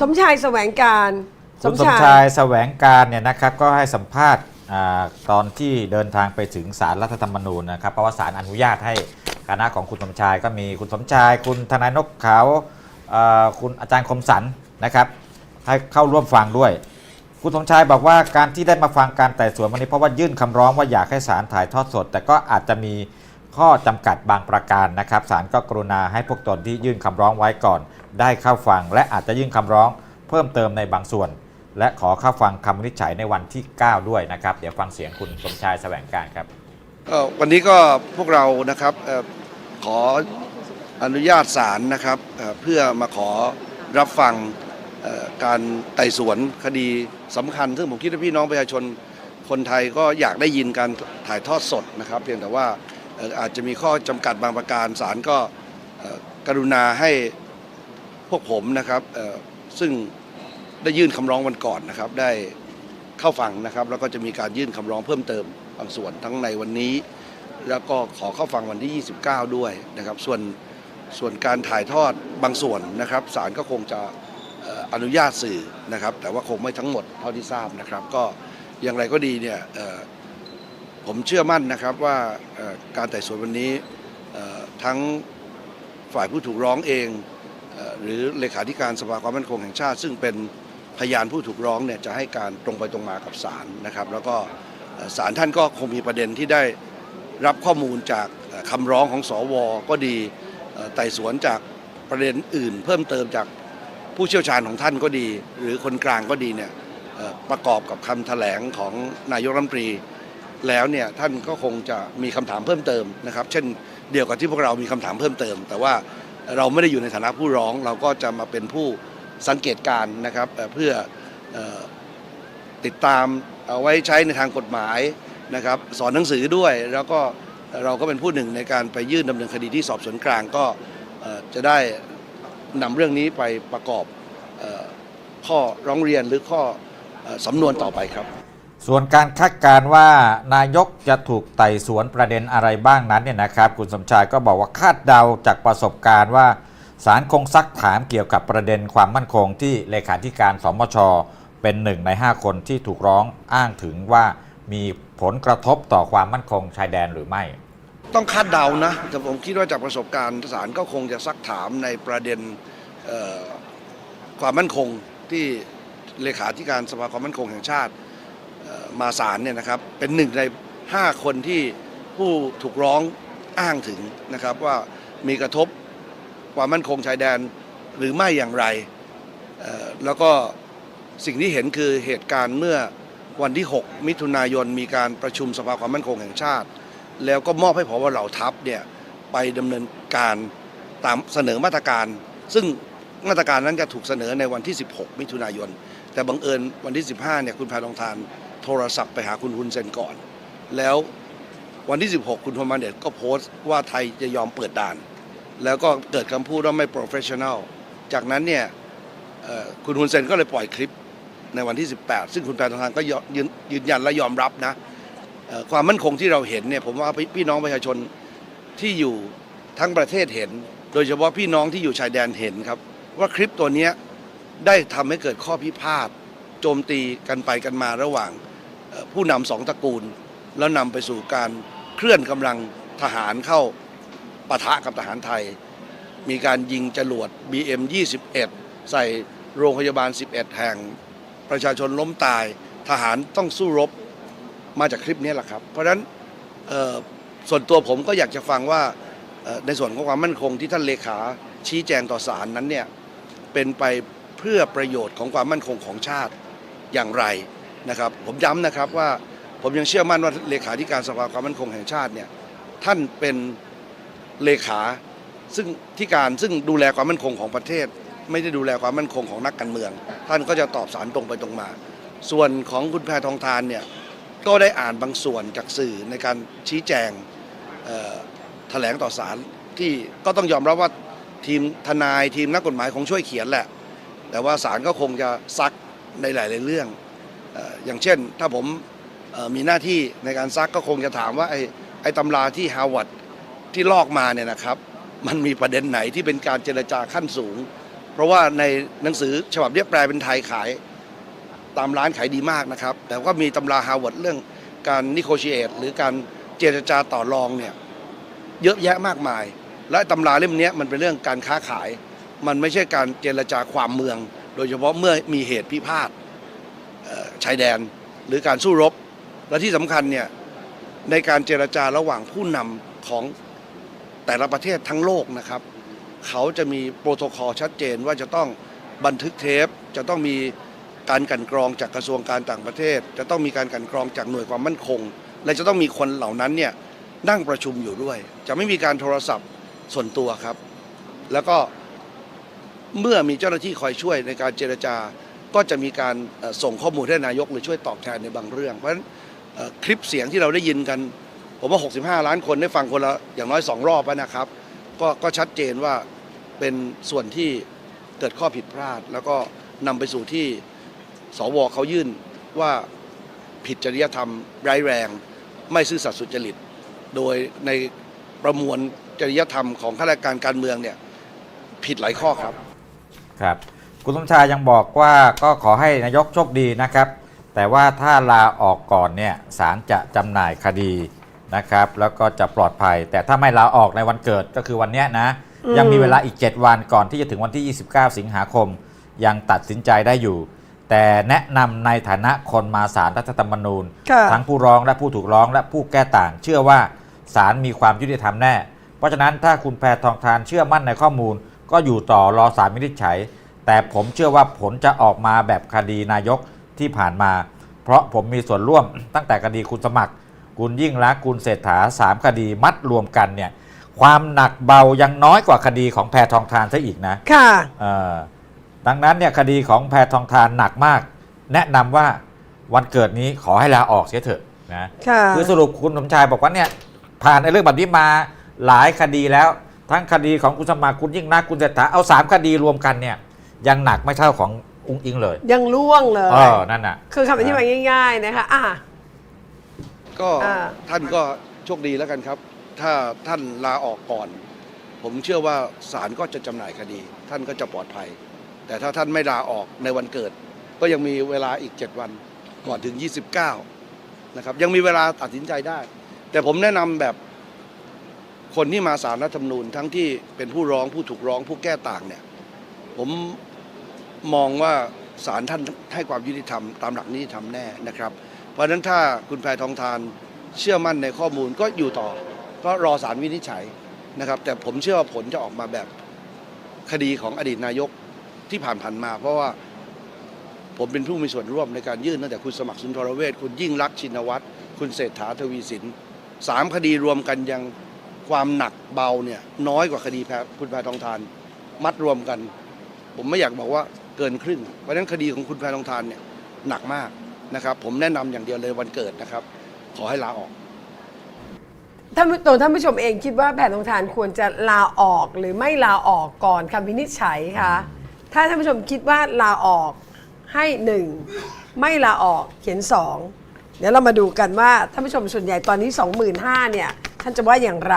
สมชายแสวงการคุณสมชายแสวงการเนี่ยนะครับก็ให้สัมภาษณ์อ่าตอนที่เดินทางไปถึงศาลรัฐธรรมนูญนะครับเพราะว่าศาลอนุญาตให้คณะของคุณสมชายก็มีคุณสมชาย คุณทนายนกเขาวเอ่อคุณอาจารย์คมสันนะครับให้เข้าร่วมฟังด้วย คุณสมชายบอกว่าการที่ได้มาฟังการไต่สวนวันนี้เพราะว่ายื่นคำร้องว่าอยากให้ศาลถ่ายทอดสด แต่ก็อาจจะมี ข้อจำกัดบางประการนะครับศาลก็กรุณาให้พวกตนที่ยื่นคำร้องไว้ก่อน ได้เข้าฟัง และอาจจะยื่นคำร้องเพิ่มเติมในบางส่วน และขอเข้าฟังคำวินิจฉัยในวันที่ 9 ด้วยนะครับ เดี๋ยวฟังเสียงคุณสมชายแสวงการครับวันนี้ก็พวกเรานะครับขออนุญาตศาลนะครับเพื่อมาขอรับฟังการไต่สวนคดีสำคัญ ซึ่งผมคิดว่าพี่น้องประชาชนคนไทยก็อยากได้ยินการถ่ายทอดสดนะครับ เพียงแต่ว่า อาจจะมีข้อจำกัดบางประการศาลก็กรุณาให้พวกผมนะครับซึ่งได้ยื่นคำร้องวันก่อนนะครับ ได้เข้าฟังนะครับ แล้วก็จะมีการยื่นคำร้องเพิ่มเติมบางส่วนทั้งในวันนี้ แล้วก็ขอเข้าฟังวันที่ 29 ด้วยนะครับ ส่วนส่วนการถ่ายทอดบางส่วนนะครับศาลก็คงจะอนุญาตสื่อนะครับ แต่ว่าคงไม่ทั้งหมดเท่าที่ทราบนะครับ ก็อย่างไรก็ดีเนี่ย ผมเชื่อมั่นนะครับว่าการไต่สวนวันนี้ทั้งฝ่ายผู้ถูกร้องเอง หรือเลขาธิการสภาความมั่นคงแห่งชาติ ซึ่งเป็นพยานผู้ถูกร้องเนี่ยจะให้การตรงไปตรงมากับศาลนะครับ แล้วก็ศาลท่านก็คงมีประเด็นที่ได้รับข้อมูลจากเอ่อคำร้องของสวก็ดีไต่สวนจากประเด็นอื่น เพิ่มเติมจากผู้เชี่ยวชาญของท่านก็ดี หรือคนกลางก็ดีเนี่ยประกอบกับคำแถลงของนายกรัฐมนตรี แล้วเนี่ยท่านก็คงจะมีคำถามเพิ่มเติมนะครับ เช่นเดียวกับที่พวกเรามีคำถามเพิ่มเติม แต่ว่าเราไม่ได้อยู่ในฐานะผู้ร้อง เราก็จะมาเป็นผู้สังเกตการณ์นะครับเพื่ออติดตามเอาไว้ใช้ในทางกฎหมายนะครับสอนหนังสือด้วยแล้วก็เราก็เป็นผู้หนึ่งในการไปยื่นดำเนินคดีที่สอบสวนกลางก็จะได้นำเรื่องนี้ไปประกอบข้อร้องเรียนหรือข้อสำนวนต่อไปครับ ส่วนการคาดการว่านายกจะถูกไต่สวนประเด็นอะไรบ้างนั้นเนี่ยนะครับ คุณสมชายก็บอกว่าคาดเดาจากประสบการณ์ว่าศาลคงซักถามเกี่ยวกับประเด็นความมั่นคงที่เลขาธิการสมชเป็นหนึ่งใน 5 คนที่ถูกร้องอ้างถึงว่ามีผลกระทบต่อความมั่นคงชายแดนหรือไม่ ต้องคาดเดานะแต่ผมคิดว่าจากประสบการณ์ศาลก็คงจะซักถามในประเด็นความมั่นคงที่เลขาธิการสภาความมั่นคงแห่งชาติ มาศาลเนี่ยนะครับเป็นหนึ่งใน 5 คนที่ผู้ถูกร้องอ้างถึงนะครับว่ามีกระทบความมั่นคงชายแดนหรือไม่อย่างไร แล้วก็สิ่งที่เห็นคือเหตุการณ์เมื่อวันที่ 6 มิถุนายนมีการประชุมสภาความมั่นคงแห่งชาติ แล้วก็มอบให้พบเหล่าทัพเนี่ยไปดำเนินการตามเสนอมาตรการ ซึ่งมาตรการนั้นจะถูกเสนอในวันที่ 16 มิถุนายน แต่บังเอิญวันที่ 15เนี่ยคุณแพทองทาน โทรศัพท์ไปหาคุณฮุนเซนก่อน แล้ววันที่ 16 คุณโทมันเดตก็โพสต์ว่าไทยจะยอมเปิดด่าน แล้วก็เกิดคำพูดว่าไม่ professional จากนั้นเนี่ยคุณฮุนเซนก็เลยปล่อยคลิปในวันที่ 18 ซึ่งคุณแพทองทานก็ยืนยันและยอมรับนะความมั่นคงที่เราเห็นเนี่ยผมว่าพี่น้องประชาชนที่อยู่ทั้งประเทศเห็น โดยเฉพาะพี่น้องที่อยู่ชายแดนเห็นครับ ว่าคลิปตัวนี้ได้ทำให้เกิดข้อพิพาทโจมตีกันไปกันมาระหว่าง ผู้นำสองตระกูล แล้วนำไปสู่การเคลื่อนกำลังทหารเข้าปะทะกับทหารไทย มีการยิงจรวด BM 21 ใส่โรงพยาบาล 11 แห่ง ประชาชนล้มตายทหารต้องสู้รบมาจากคลิปนี้แหละครับ เพราะฉะนั้นส่วนตัวผมก็อยากจะฟังว่าในส่วนของความมั่นคงที่ท่านเลขาชี้แจงต่อศาลนั้นเนี่ยเป็นไปเพื่อประโยชน์ของความมั่นคงของชาติอย่างไร นะครับผมย้ำนะครับว่าผมยังเชื่อมั่นว่าเลขาธิการสภาความมั่นคงแห่งชาติเนี่ยท่านเป็นเลขาซึ่งที่การซึ่งดูแลความมั่นคงของประเทศ ไม่ได้ดูแลความมั่นคงของนักการเมือง ท่านก็จะตอบสารตรงไปตรงมา ส่วนของคุณแพทองทานเนี่ยก็ได้อ่านบางส่วนจากสื่อในการชี้แจงแถลงต่อศาลที่ก็ต้องยอมรับว่าทีมทนายทีมนักกฎหมายคงช่วยเขียนแหละ แต่ว่าศาลก็คงจะซักในหลาย ๆ เรื่อง อย่างเช่น ถ้าผมมีหน้าที่ในการซักก็คงจะถามว่าไอ้ไอ้ตำราที่ฮาวาดที่ลอกมาเนี่ยนะครับ มันมีประเด็นไหนที่เป็นการเจรจาขั้นสูง เพราะว่าในหนังสือฉบับเนี้ยแปลเป็นไทยขายตามร้านขายดีมากนะครับ แต่ว่ามีตำราฮาวาดเรื่องการนิโคชิเอตหรือการเจรจาต่อรองเนี่ยเยอะแยะมากมาย และตำราเล่มนี้มันเป็นเรื่องการค้าขาย มันไม่ใช่การเจรจาความเมือง โดยเฉพาะเมื่อมีเหตุพิพาท ชายแดนหรือการสู้รบ และที่สำคัญเนี่ยในการเจรจาระหว่างผู้นำของแต่ละประเทศทั้งโลกนะครับ เขาจะมีโปรโตคอลชัดเจนว่าจะต้องบันทึกเทป จะต้องมีการกันกรองจากกระทรวงการต่างประเทศ จะต้องมีการกันกรองจากหน่วยความมั่นคง และจะต้องมีคนเหล่านั้นเนี่ยนั่งประชุมอยู่ด้วย จะไม่มีการโทรศัพท์ส่วนตัวครับ แล้วก็เมื่อมีเจ้าหน้าที่คอยช่วยในการเจรจา ก็จะมีการส่งข้อมูลให้นายกหรือช่วยตอบแทนในบางเรื่อง เพราะฉะนั้นคลิปเสียงที่เราได้ยินกัน ผมว่า 65 ล้านคนได้ฟังคนละอย่างน้อยสองรอบแล้วนะครับก็ก็ชัดเจนว่าเป็นส่วนที่เกิดข้อผิดพลาด แล้วก็นำไปสู่ที่สวเขายื่นว่าผิดจริยธรรมร้ายแรง ไม่ซื่อสัตย์สุจริต โดยในประมวลจริยธรรมของข้าราชการการเมืองเนี่ยผิดหลายข้อครับครับ คุณสมชายยังบอกว่าก็ขอให้นายกโชคดีนะครับ แต่ว่าถ้าลาออกก่อนเนี่ยศาลจะจำหน่ายคดีนะครับ แล้วก็จะปลอดภัย แต่ถ้าไม่ลาออกในวันเกิดก็คือวันเนี้ยนะอืมยังมีเวลาอีก 7 วันก่อนที่จะถึงวันที่ 29 สิงหาคม ยังตัดสินใจได้อยู่ แต่แนะนำในฐานะคนมาศาลรัฐธรรมนูญ ค่ะ ทั้งผู้ร้องและผู้ถูกร้องและผู้แก้ต่าง เชื่อว่าศาลมีความยุติธรรมแน่ เพราะฉะนั้นถ้าคุณแพทองทานเชื่อมั่นในข้อมูล ก็อยู่ต่อรอศาลวินิจฉัย แต่ผมเชื่อว่าผลจะออกมาแบบคดีนายกที่ผ่านมา เพราะผมมีส่วนร่วมตั้งแต่คดีคุณสมัคร คุณยิ่งรักษณ์คุณเศรษฐาสามคดีมัดรวมกันเนี่ยความหนักเบายังน้อยกว่าคดีของแพทองทานซะอีกนะค่ะเอ่อดังนั้นเนี่ยคดีของแพทองทานหนักมาก แนะนำว่าวันเกิดนี้ขอให้ลาออกเสียเถอะนะค่ะคือสรุปคุณสมชายบอกว่าเนี่ยผ่านในเรื่องแบบนี้มาหลายคดีแล้ว ทั้งคดีของคุณสมัครคุณยิ่งนักษณ์คุณเศรษฐาเอาสามคดีรวมกันเนี่ย ยังหนักไม่เท่าของอุ้งอิงเลยยังล่วงเลย เออนั่นน่ะ คือคำอธิบายง่าย ๆ นะคะอะ ก็อ่า ท่านก็โชคดีแล้วกันครับ ถ้าท่านลาออกก่อน ผมเชื่อว่าศาลก็จะจำหน่ายคดี ท่านก็จะปลอดภัย แต่ถ้าท่านไม่ลาออกในวันเกิด ก็ยังมีเวลาอีก 7 วันก่อนถึง 29นะครับยังมีเวลาตัดสินใจได้ แต่ผมแนะนำแบบคนที่มาสารรัฐธรรมนูญทั้งที่เป็นผู้ร้องผู้ถูกร้องผู้แก้ต่างเนี่ยผม มองว่าศาลท่านให้ความยุติธรรมตามหลักนิติธรรมแน่นะครับ เพราะฉะนั้นถ้าคุณแพทองทานเชื่อมั่นในข้อมูลก็อยู่ต่อ ก็รอสารวินิจฉัยนะครับ แต่ผมเชื่อว่าผลจะออกมาแบบคดีของอดีตนายกที่ผ่านผ่านมา เพราะว่าผมเป็นผู้มีส่วนร่วมในการยื่นตั้งแต่คุณสมัครสุนทรเวชคุณยิ่งรักชินวัตรคุณเศรษฐาทวีสินสามคดีรวมกันยังความหนักเบาเนี่ยน้อยกว่าคดีแพคุณแพทองทานมัดรวมกัน ผมไม่อยากบอกว่า เกินครึ่ง เพราะฉะนั้นคดีของคุณแพทองทานเนี่ยหนักมากนะครับ ผมแนะนำอย่างเดียวเลยวันเกิดนะครับ ขอให้ลาออกท่านตัวท่านผู้ชมเองคิดว่าแผนทองทานควรจะลาออกหรือไม่ลาออกก่อนคำวินิจฉัยคะถ้าท่านผู้ชมคิดว่าลาออกให้หนึ่งไม่ลาออกเขียนสองเดี๋ยวเรามาดูกันว่าท่านผู้ชมส่วนใหญ่ตอนนี้ 25,000เนี่ยท่านจะว่าอย่างไร